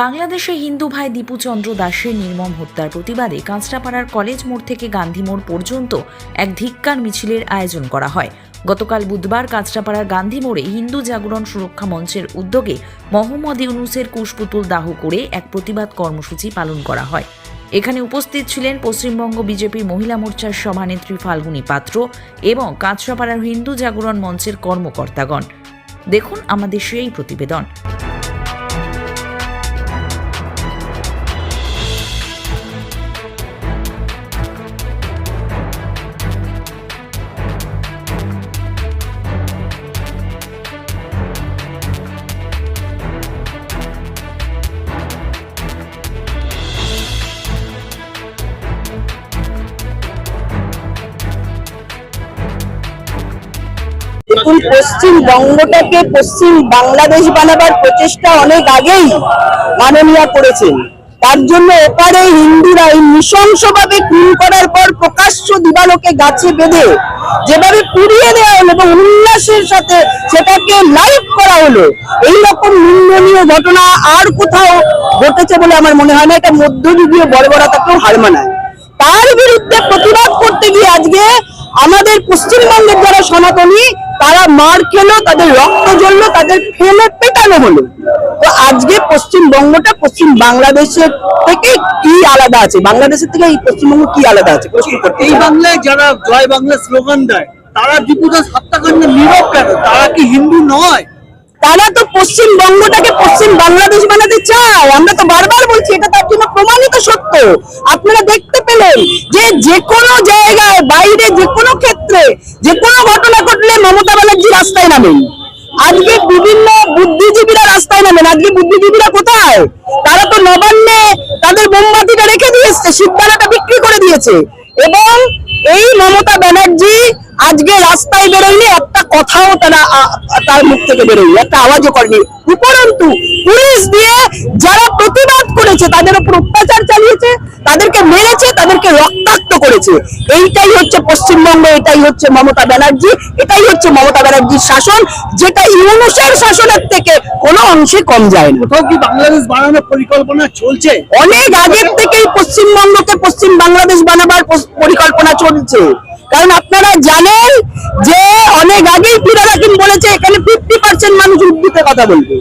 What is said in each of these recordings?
বাংলাদেশে হিন্দু ভাই দীপুচন্দ্র দাসের নির্মম হত্যার প্রতিবাদে কাঁচরাপাড়ার কলেজ মোড় থেকে গান্ধী মোড় পর্যন্ত এক ধিক্কার মিছিলের আয়োজন করা হয়। গতকাল বুধবার কাঁচরাপাড়ার গান্ধী মোড়ে হিন্দু জাগরণ সুরক্ষা মঞ্চের উদ্যোগে মোহাম্মদ ইউনুসের কুশপুতুল দাহ করে এক প্রতিবাদ কর্মসূচি পালন করা হয়। এখানে উপস্থিত ছিলেন পশ্চিমবঙ্গ বিজেপির মহিলা মোর্চার সভানেত্রী ফাল্গুনী পাত্র এবং কাঁচরাপাড়ার হিন্দু জাগরণ মঞ্চের কর্মকর্তাগণ। দেখুন আমাদের সেই প্রতিবেদন। দেখুন পশ্চিমবঙ্গটাকে পশ্চিম বাংলাদেশ বানাবার প্রচেষ্টা অনেক আগেই মাননীয় করেছেন। তার জন্য ওপারে হিন্দুরা এই নৃশংসভাবে খুন করার পর প্রকাশ্য দিবালোকে গাছে বেঁধে যেভাবে পুড়িয়ে দেওয়া হলো এবং উল্লাসের সাথে সেটাকে লাইভ করা হলো এই রকম নিন্দনীয় ঘটনা আর কোথাও ঘটেছে বলে আমার মনে হয় না। এটা মধ্যযুগীয় বর্বরতাকেও হার মানায়। তার বিরুদ্ধে প্রতিবাদ করতে গিয়ে আজকে আমাদের পশ্চিমবঙ্গের যারা সনাতনী তারা মার খেলো তাদের রক্ত জ্বললো তাদের ফেলে পেটানো হলো। তো আজকে পশ্চিমবঙ্গটা পশ্চিম বাংলাদেশের থেকে কি আলাদা আছে? বাংলাদেশের থেকে এই পশ্চিমবঙ্গ কি আলাদা আছে? এই বাংলায় যারা জয় বাংলা স্লোগান দেয় তারা দীপুদাস হত্যাকাণ্ডে নীরব কেন? তারা কি হিন্দু নয়? তারা তো পশ্চিমবঙ্গটাকে পশ্চিম বাংলাদেশ বানাতে চায়। আমরা তো বারবার বলছি এটা তার জন্য প্রমাণিত সত্য। আপনারা দেখতে পেলেন যে যে কোনো জায়গায় বাইরে যে কোনো ক্ষেত্রে যে কোনো ঘটনা ঘটলে মমতা ব্যানার্জি রাস্তায় নামেন। আজকে বিভিন্ন বুদ্ধিজীবীরা রাস্তায় নামেন। আজকে বুদ্ধিজীবীরা কোথায়? তারা তো নবান্নে তাদের মোমবাতিটা রেখে দিয়েছে শিবদানাটা বিক্রি করে দিয়েছে। এবং এই মমতা আজকে রাস্তায় বেরোয়নি একটা কথাও তারা তার মুখ থেকে বেরোয়নি একটা আওয়াজও করেনি। উপরন্তু পুলিশ দিয়ে যারা প্রতিবাদ করেছে তাদের উপর অত্যাচার চালিয়েছে তাদেরকে মেরেছে তাদেরকে রক্তাক্ত করেছে। এইটাই হচ্ছে পশ্চিমবঙ্গ এটাই হচ্ছে মমতা ব্যানার্জি এটাই হচ্ছে মমতা ব্যানার্জির শাসন যেটা ইউনুসের শাসনের থেকে কোনো অংশে কম যায় না কোথাও কি বাংলাদেশ বানানোর পরিকল্পনা চলছে? অনেক আগের থেকেই পশ্চিমবঙ্গকে পশ্চিম বাংলাদেশ বানাবার পরিকল্পনা চলছে। কারণ আপনারা জানেন যে অনেক আগেই ফিরাদ হাকিম বলেছে, এখানে ফিফটি পার্সেন্ট মানুষ উর্দুতে কথা বলবে।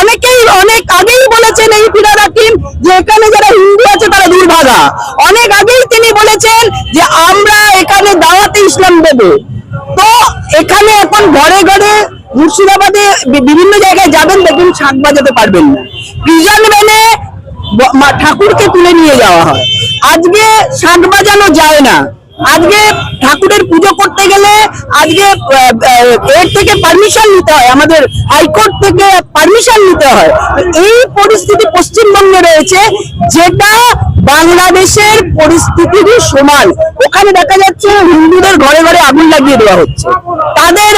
অনেকেই, অনেক আগেই বলেছেন এই ফিরাদ হাকিম যে এখানে যারা হিন্দু আছে তারা দুর্ভাগা। অনেক আগেই তিনি বলেছেন যে আমরা এখানে দাওয়াতে ইসলাম দেবো। তো এখানে এখন ঘরে ঘরে মুর্শিদাবাদে বিভিন্ন জায়গায় যাবেন দেখুন শাক বাজাতে পারবেন না। প্রিজন ভ্যানে ঠাকুরকে তুলে নিয়ে যাওয়া হয়। আজকে শাক বাজানো যায় না। আজকে ঠাকুরের পুজো করতে গেলে আজকে এর থেকে পারমিশন নিতে হয়, আমাদের হাইকোর্ট থেকে পারমিশন নিতে হয়। এই পরিস্থিতি পশ্চিমবঙ্গে রয়েছে, যেটা বাংলাদেশের পরিস্থিতিরই সমান। ওখানে দেখা যাচ্ছে হিন্দুদের ঘরে ঘরে আগুন লাগিয়ে দেওয়া হচ্ছে। তাদের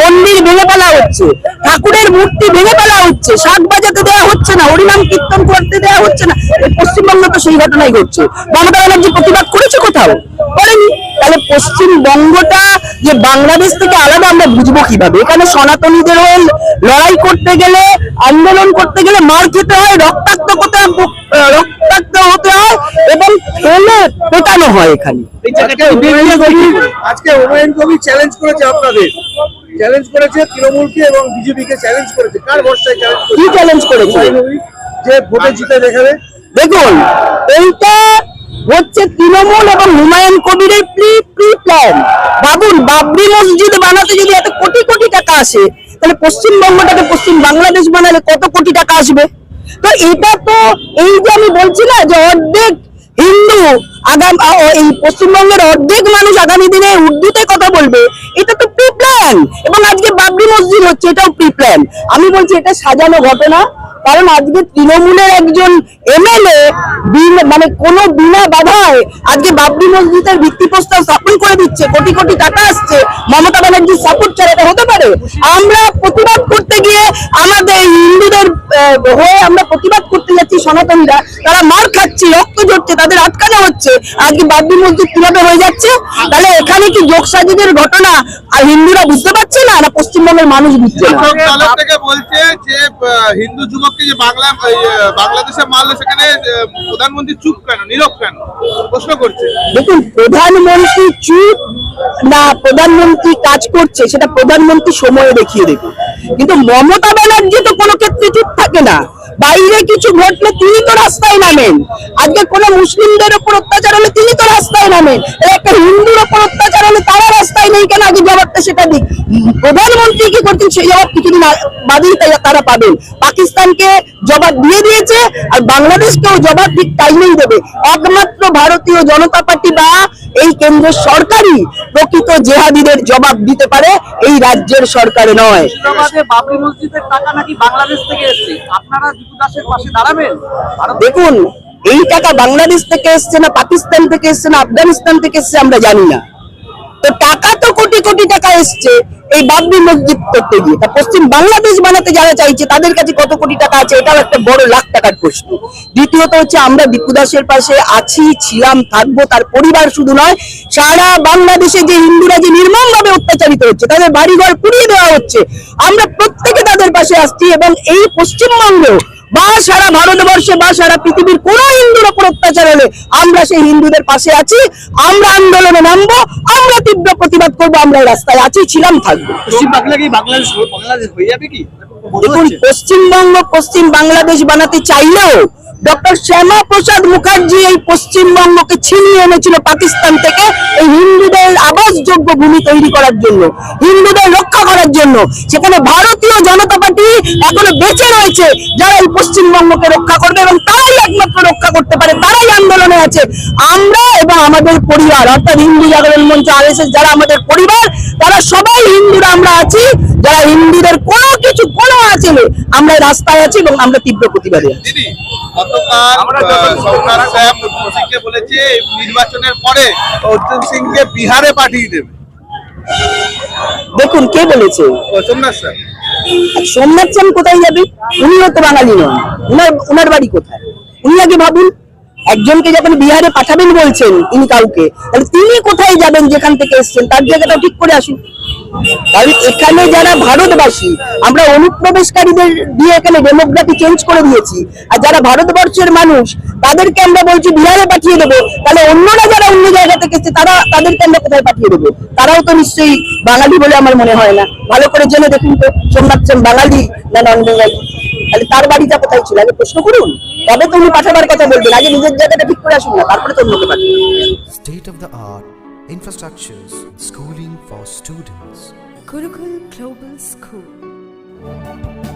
মন্দির ভেঙে ফেলা হচ্ছে। ঠাকুরের মূর্তি ভেঙে ফেলা হচ্ছে। শাক বাজাতে দেওয়া হচ্ছে না, হরিনাম কীর্তন করতে দেওয়া হচ্ছে না। পশ্চিমবঙ্গে তো সেই ঘটনাই ঘটছে। মমতা ব্যানার্জি প্রতিবাদ করেছে কোথাও? করেনি তাহলে পশ্চিমবঙ্গটা যে বাংলাদেশ থেকে আলাদা আমরা বুঝব কীভাবে? এখানে সনাতনীদের লড়াই করতে গেলে আন্দোলন করতে গেলে মার খেতে হয় রক্তাক্ত করতে রক্তাক্ত হতে হয় এবং ফেলে পেটানো হয় এখানে। আজকে হুমায়ুন কবির চ্যালেঞ্জ করেছে আপনাদের। চ্যালেঞ্জ করেছে তৃণমূলকে এবং বিজেপিকে চ্যালেঞ্জ করেছে। কার ভরসায় চ্যালেঞ্জ কি চ্যালেঞ্জ করেছে? যে ভোটে জিতে দেখাবে। দেখুন এইটা হচ্ছে তৃণমূল এবং হুমায়ুন কবিরের প্রি প্রি প্ল্যান ভাবুন বাবরি মসজিদ বানাতে যদি এত কোটি কোটি টাকা আসে, তাহলে পশ্চিমবঙ্গটাকে পশ্চিম বাংলাদেশ বানালে কত কোটি টাকা আসবে? তো এটা তো এই যে আমি বলছি না যে অর্ধেক হিন্দু আগাম এই পশ্চিমবঙ্গের অর্ধেক মানুষ আগামী দিনে উর্দুতে কথা বলবে, এটা তো প্রি প্ল্যান এবং আজকে বাবরি মসজিদ হচ্ছে, এটাও প্রি প্ল্যান আমি বলছি, এটা সাজানো ঘটনা, কারণ আজকে তৃণমূলের একজন এমএলএ মানে কোনো বিনা বাধায় আজকে বাবরি মসজিদের ভিত্তিপ্রস্তর স্থাপন করে দিচ্ছে, কোটি কোটি টাকা আসছে, মমতা ব্যানার্জির সাপোর্ট ছাড়া হতে পারে? আমরা প্রতিবাদ করতে গিয়ে আমাদের হিন্দুদের হয়ে আমরা প্রতিবাদ করতে যাচ্ছি সনাতনীরা, তারা মার খাচ্ছে, রক্ত ঝরছে, তাদের আটকানো হচ্ছে। আজকে বাবরি মসজিদ কীভাবে হয়ে যাচ্ছে? তাহলে এখানে কি যোগসাজিদের ঘটনা আর হিন্দুরা বুঝতে পারছে না? না পশ্চিমবঙ্গের মানুষ বুঝছে না? থেকে বলছে যে হিন্দু যুবক প্রতিপক্ষে যে বাংলা বাংলাদেশে মারলে সেখানে প্রধানমন্ত্রী চুপ কেন? নীরব কেন? প্রশ্ন করছে। দেখুন প্রধানমন্ত্রী চুপ না প্রধানমন্ত্রী কাজ করছে সেটা প্রধানমন্ত্রী সময়ে দেখিয়ে দেবে। কিন্তু মমতা ব্যানার্জি তো কোনো ক্ষেত্রে চুপ থাকে না। বাইরে কিছু ঘটলে তিনি তো রাস্তায় নামেন। আজকে কোনো মুসলিমদের উপর অত্যাচার হলে তিনি তো রাস্তায় নামেন। একটা হিন্দুর উপর অত্যাচার হলে তারা রাস্তায় নেই কেন? আগে জবাবটা সেটা দিক। প্রধানমন্ত্রী কি করছেন? সেই জবাব কিছুদিন বাদেই তারা পাবেন। পাকিস্তানকে জবাব দিয়ে দিয়েছে, আর বাংলাদেশকেও জবাব ঠিক টাইমেই দেবে। একমাত্র ভারতীয় জনতা পার্টি বা এই কেন্দ্রের সরকারই প্রকৃত জেহাদিদের জবাব দিতে পারে এই রাজ্যের সরকারে নয়। বাবরি মসজিদের টাকা নাকি বাংলাদেশ থেকে এসেছে? আপনারা দাসের পাশে দাঁড়াবেন? দেখুন এই টাকা বাংলাদেশ থেকে এসছে না পাকিস্তান থেকে এসছে না আফগানিস্তান থেকে এসছে আমরা জানি না। তো টাকা তো কোটি কোটি টাকা এসছে এই বাবরি মসজিদ করতে গিয়ে, তা পশ্চিম বাংলাদেশ বানাতে যারা চাইছে, তাদের কাছে কত কোটি টাকা আছে? এটাও একটা বড় লাখ টাকার প্রশ্ন। দ্বিতীয়ত হচ্ছে, আমরা দীপু দাসের পাশে আছি, ছিলাম, থাকব, তার পরিবার শুধু নয়, সারা বাংলাদেশে যে হিন্দুরা যে নির্মম ভাবে অত্যাচারিত হচ্ছে, তাদের বাড়িঘর পুড়িয়ে দেওয়া হচ্ছে, আমরা প্রত্যেকে তাদের পাশে আসছি এবং এই পশ্চিমবঙ্গ বা সারা ভারতবর্ষে বা সারা পৃথিবীর কোন হিন্দুর ওপর অত্যাচার হলে আমরা সেই হিন্দুদের পাশে আছি আমরা আন্দোলনে নামবো আমরা তীব্র প্রতিবাদ করব আমরা রাস্তায় আছি ছিলাম থাকব। পশ্চিমবঙ্গ পশ্চিম বাংলাদেশ বানাতে চাইলেও ডক্টর শ্যামা প্রসাদ মুখার্জি এই পশ্চিমবঙ্গকে ছিনিয়ে এনেছিল পাকিস্তান থেকে এই হিন্দুদের আবাসযোগ্য ভূমি তৈরি করার জন্য, হিন্দুদের রক্ষা করার জন্য। সেখানে ভারতীয় জনতা পার্টি এখনও বেঁচে রয়েছে, যারা এই পশ্চিমবঙ্গকে রক্ষা করবে এবং তারাই একমাত্র রক্ষা করতে পারে, তারাই আন্দোলনে আছে। আমরা এবং আমাদের পরিবার, অর্থাৎ হিন্দু জাগরণ মঞ্চ, আরএসএস, যারা আমাদের পরিবার, তারা সবাই হিন্দুরা আমরা আছি। যারা হিন্দুদের কোনো কিছু কোনো আছে আমরা রাস্তায় আছি এবং আমরা তীব্র প্রতিবাদে আছি। দিদি গতকাল আহ, সরকার সাহেব সিংকে বলেছে নির্বাচনের পরে অর্জুন সিংকে বিহারে পাঠিয়ে দেবে। দেখুন কে বলেছে? সোমনাথ স্যার। সোমনাথ সেন কোথায় যাবে? উনিও তো বাঙালি নন। উনার উনার বাড়ি কোথায়? উনি আগে ভাবুন একজনকে যখন বিহারে পাঠাবেন বলছেন তিনি কাউকে তাহলে তিনি কোথায় যাবেন যেখান থেকে এসছেন? তার জায়গাটা ঠিক করে আসুন। কারণ এখানে যারা ভারতবাসী, আমরা অনুপ্রবেশকারীদের দিয়ে এখানে ডেমোগ্রাফি চেঞ্জ করে দিয়েছি। আর যারা ভারতবর্ষের মানুষ, তাদেরকে আমরা বলছি বিহারে পাঠিয়ে দেবো। তাহলে অন্যরা যারা অন্য জায়গা থেকে এসছে, তারা তাদেরকে আমরা কোথায় পাঠিয়ে দেবো? তারাও তো নিশ্চয়ই বাঙালি বলে আমার মনে হয় না। ভালো করে জেনে দেখুন তো সোমনাথ সেন বাঙালি না নন বেঙ্গলি? তাহলে তার বাড়িটা কোথায় ছিল? আগে প্রশ্ন করুন। তবে তো উনি পাঠাবার কথা বলবেন। আগে নিজের জায়গাটা ঠিক করে আসুন না, তারপরে তো অন্যকে পাঠাবেন state of the art infrastructures, schooling for students. Gurukul Global School.